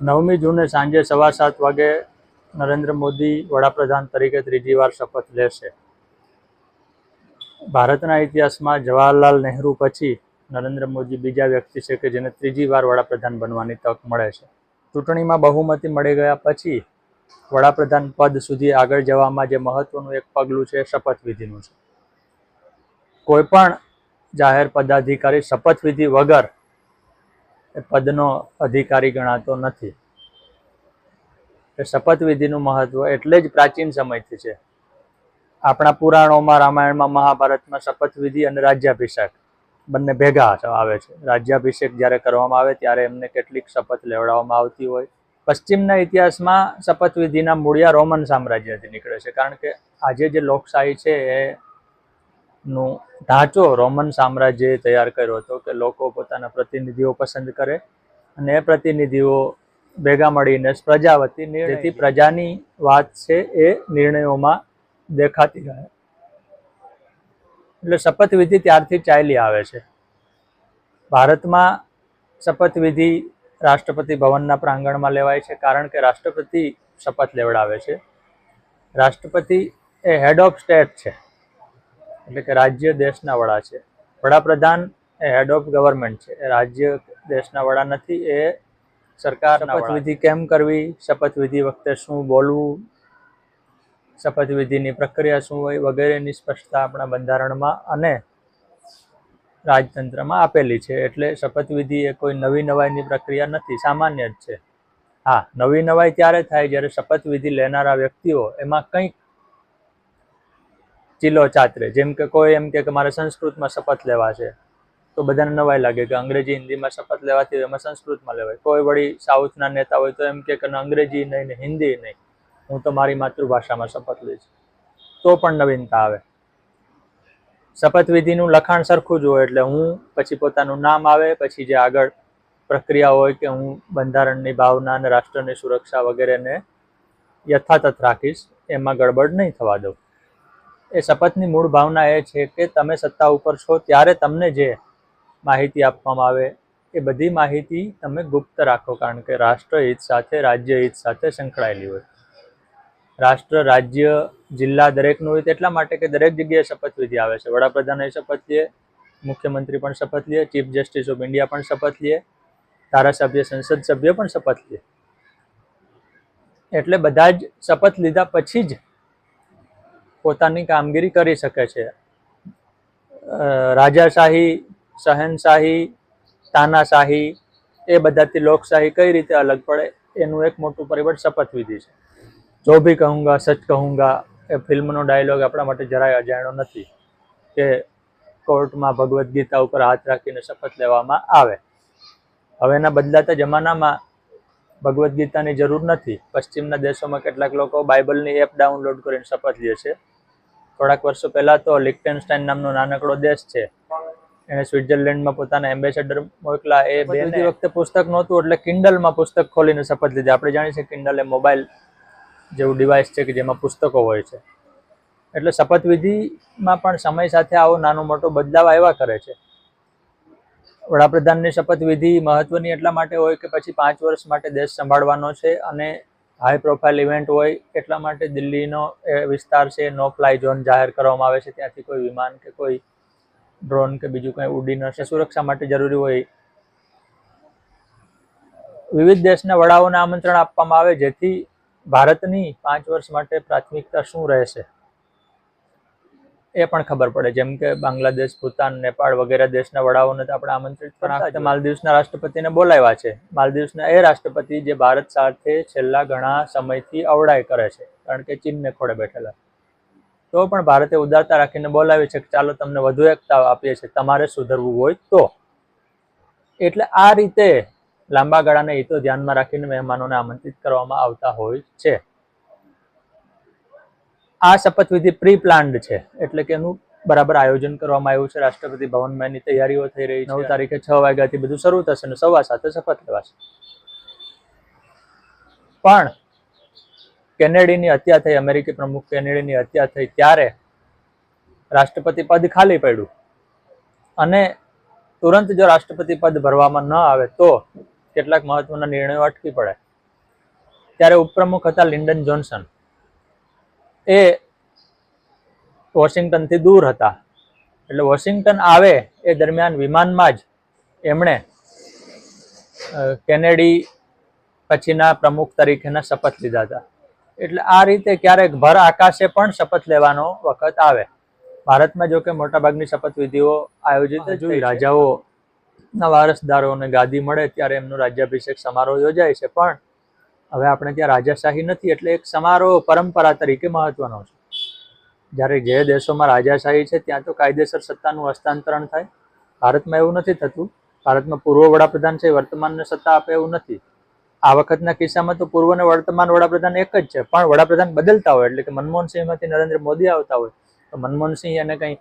નવમી જૂને સાંજે સવા સાત વાગે નરેન્દ્ર મોદી વડાપ્રધાન તરીકે ત્રીજી વાર શપથ લેશે. ભારતના ઇતિહાસમાં જવાહરલાલ નહેરુ પછી નરેન્દ્ર મોદી બીજા વ્યક્તિ છે કે જેને ત્રીજી વાર વડાપ્રધાન બનવાની તક મળે છે. ચૂંટણીમાં બહુમતી મળી ગયા પછી વડાપ્રધાન પદ સુધી આગળ જવામાં જે મહત્વનું એક પગલું છે શપથવિધિનું છે. કોઈપણ જાહેર પદાધિકારી શપથવિધિ વગર એ પદનો અધિકારી ગણાતો નથી. શપથવિધિનું મહત્વ એટલે જ પ્રાચીન સમયથી છે. આપણા પુરાણોમાં રામાયણમાં મહાભારતમાં શપથવિધિ અને રાજ્યાભિષેક બંને ભેગા આવે છે. રાજ્યાભિષેક જ્યારે કરવામાં આવે ત્યારે એમને કેટલીક શપથ લેવડાવવામાં આવતી હોય. પશ્ચિમના ઇતિહાસમાં શપથવિધિના મૂળિયા રોમન સામ્રાજ્યથી નીકળે છે. કારણ કે આજે જે લોકશાહી છે એ નું ઢાંચો રોમન સામ્રાજ્યએ તૈયાર કર્યો હતો કે લોકો પોતાના પ્રતિનિધિઓ પસંદ કરે અને એ પ્રતિનિધિઓ ભેગા મળીને પ્રજા વતી જેથી પ્રજાની વાત છે એ નિર્ણયોમાં દેખાતી રહે. એટલે શપથવિધિ ત્યારથી ચાલી આવે છે. ભારતમાં શપથવિધિ રાષ્ટ્રપતિ ભવનના પ્રાંગણમાં લેવાય છે કારણ કે રાષ્ટ્રપતિ શપથ લેવડાવે છે. રાષ્ટ્રપતિ એ હેડ ઓફ સ્ટેટ છે. એટલે કે રાજ્ય દેશના વડા છે. વડાપ્રધાન એ હેડ ઓફ ગવર્મેન્ટ છે. એ રાજ્ય દેશના વડા નથી એ સરકાર શપથવિધિ કેમ કરવી? શપથવિધિ વખતે શું બોલવું? શપથવિધિની પ્રક્રિયા શું હોય વગેરેની સ્પષ્ટતા આપણા બંધારણમાં અને રાજતંત્રમાં આપેલી છે. એટલે શપથવિધિ એ કોઈ નવી નવાઈની પ્રક્રિયા નથી સામાન્ય જ છે. હા નવી નવાઈ ત્યારે થાય જ્યારે શપથવિધિ લેનારા વ્યક્તિઓ એમાં કંઈક ચીલો ચાતરે જેમ કે કોઈ એમ કે મારે સંસ્કૃતમાં શપથ લેવા છે, તો બધાને નવાઈ લાગે કે અંગ્રેજી, હિન્દીમાં શપથ લેવાથી એમાં સંસ્કૃતમાં લેવાય. કોઈ વળી સાઉથના નેતા હોય તો એમ કે અંગ્રેજી નહીં, ને હિન્દી નહીં. હું તો મારી માતૃભાષામાં શપથ લઈશ. તો પણ નવીનતા આવે. શપથવિધિનું લખાણ સરખું જ હોય એટલે હું પછી પોતાનું નામ આવે, પછી જે આગળ પ્રક્રિયા હોય કે હું બંધારણની ભાવના અને રાષ્ટ્રની સુરક્ષા વગેરેને યથાતથ રાખીશ, એમાં ગડબડ નહીં થવા દઉં. એ શપથની મૂળ ભાવના એ છે કે તમે સત્તા ઉપર છો ત્યારે તમને જે માહિતી આપવામાં આવે એ બધી માહિતી તમે ગુપ્ત રાખો કારણ કે રાષ્ટ્રહિત સાથે રાજ્ય હિત સાથે સંકળાયેલી હોય. રાષ્ટ્ર, રાજ્ય, જિલ્લા દરેકનું હોય એટલા માટે કે દરેક જગ્યાએ શપથવિધિ આવે છે. વડાપ્રધાન શપથ લે, મુખ્યમંત્રી પણ શપથ લે, ચીફ જસ્ટિસ ઓફ ઇન્ડિયા પણ શપથ લે, ધારાસભ્ય, સંસદ સભ્ય પણ શપથ લે. એટલે બધા જ શપથ લીધા પછી જ પોતાની કામગીરી કરી શકે છે. રાજાશાહી, શહેનશાહી, તાનાશાહી, એ બધાથી લોકશાહી કઈ રીતે અલગ પડે એનું એક મોટું પરિબળ શપથવિધિ છે. જો ભી કહુંગા, સચ કહુંગા, એ ફિલ્મનો ડાયલોગ આપણા માટે જરાય અજાણ્યો નથી કે કોર્ટમાં ભગવદ્ ગીતા ઉપર હાથ રાખીને શપથ લેવામાં આવે. હવેના બદલાતા જમાનામાં ભગવદ્ ગીતાની જરૂર નથી. પશ્ચિમના દેશોમાં કેટલાક લોકો બાઇબલની એપ ડાઉનલોડ કરીને શપથ લે છે. થોડાક વર્ષો પહેલાં તો લિક્ટેનસ્ટાઇન નામનો નાનકડો દેશ છે. એને સ્વિટ્ઝરલેન્ડમાં પોતાના એમ્બેસેડર મોકલા. એ બે વખતે પુસ્તક નહોતું એટલે કિન્ડલમાં પુસ્તક ખોલીને શપથ લીધી. આપણે જાણીએ છીએ કિન્ડલ એ મોબાઈલ જેવું ડિવાઇસ છે કે જેમાં પુસ્તકો હોય છે. એટલે શપથવિધિમાં પણ સમય સાથે આવો નાનો મોટો બદલાવ આવ્યા કરે છે. વડાપ્રધાનની શપથવિધિ મહત્વની એટલા માટે હોય કે પછી પાંચ વર્ષ માટે દેશ સંભાળવાનો છે અને હાઈ પ્રોફાઇલ ઇવેન્ટ હોય, એટલા માટે દિલ્હીનો એ વિસ્તાર છે નો ફ્લાય ઝોન જાહેર કરવામાં આવે છે. ત્યાંથી કોઈ વિમાન કે કોઈ ડ્રોન કે બીજું કંઈ ઉડી ન સુરક્ષા માટે જરૂરી હોય. વિવિધ દેશના વડાઓને આમંત્રણ આપવામાં આવે, જેથી ભારતની પાંચ વર્ષ માટે પ્રાથમિકતા શું રહેશે? એ પણ ખબર પડે. જેમ કે બાંગ્લાદેશ ભૂતાન નેપાળ વગેરે દેશના વડાઓને તો આપણે આમંત્રિત પણ માલદીવ્સના રાષ્ટ્રપતિને બોલાવ્યા છે. માલદીવ્સના એ રાષ્ટ્રપતિ જે ભારત સાથે છેલ્લા ઘણા સમયથી અવડાય કરે છે કારણ કે ચીનને ખોડે બેઠેલા. તો પણ ભારતે ઉદારતા રાખીને બોલાવી છે કે ચાલો તમને વધુ એકતા આપીએ છીએ. તમારે સુધરવું હોય તો. એટલે આ રીતે લાંબા ગાળાના હિતો ધ્યાનમાં રાખીને મહેમાનોને આમંત્રિત કરવામાં આવતા હોય છે. આ શપથવિધિ પ્રી પ્લાન્ડ છે. એટલે કે એનું બરાબર આયોજન કરવામાં આવ્યું છે. રાષ્ટ્રપતિ ભવનમાં એની તૈયારીઓ થઈ રહી છે. નવ તારીખે છ વાગ્યાથી બધું શરૂ થશે અને સવા સાથે શપથ લેવાશે. પણ કેનેડીની હત્યા થઈ, અમેરિકી પ્રમુખ કેનેડીની હત્યા થઈ ત્યારે રાષ્ટ્રપતિ પદ ખાલી પડ્યું. અને તુરંત જો રાષ્ટ્રપતિ પદ ભરવામાં ન આવે તો કેટલાક મહત્વના નિર્ણયો અટકી પડે. ત્યારે ઉપપ્રમુખ હતા લિન્ડન જોન્સન. એ વોશિંગ્ટનથી દૂર હતા. એટલે વોશિંગ્ટન આવે એ દરમિયાન વિમાનમાં જ એમણે કેનેડી પછીના પ્રમુખ તરીકેના શપથ લીધા હતા. એટલે આ રીતે ક્યારેક ભર આકાશે પણ શપથ લેવાનો વખત આવે. ભારતમાં જો કે મોટાભાગની શપથવિધિઓ આયોજિત જોઈ રાજાઓના વારસદારોને ગાદી મળે ત્યારે એમનો રાજ્યાભિષેક સમારોહ યોજાય છે. પણ હવે આપણે ત્યાં રાજાશાહી નથી, એટલે એક સમારોહ પરંપરા તરીકે મહત્વનો છે. જ્યારે જે દેશોમાં રાજાશાહી છે, ત્યાં તો કાયદેસર સત્તાનું હસ્તાંતરણ થાય. ભારતમાં એવું નથી થતું. ભારતમાં પૂર્વ વડાપ્રધાન છે, વર્તમાનને સત્તા આપે એવું નથી. આ વખતના કિસ્સામાં તો પૂર્વ અને વર્તમાન વડાપ્રધાન એક જ છે, પણ વડાપ્રધાન બદલતા હોય, એટલે કે મનમોહનસિંહમાંથી નરેન્દ્ર મોદી આવતા હોય. તો મનમોહનસિંહ એને કંઈ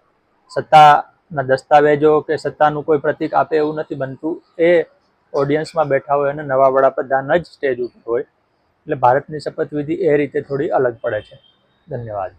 સત્તાના દસ્તાવેજો કે સત્તાનું કોઈ પ્રતીક આપે એવું નથી બનતું. એ ઓડિયન્સમાં બેઠા હોય અને નવા વડાપ્રધાન જ સ્ટેજ ઉપર હોય. એટલે ભારતની શપથવિધિ એ રીતે થોડી અલગ પડે છે. ધન્યવાદ.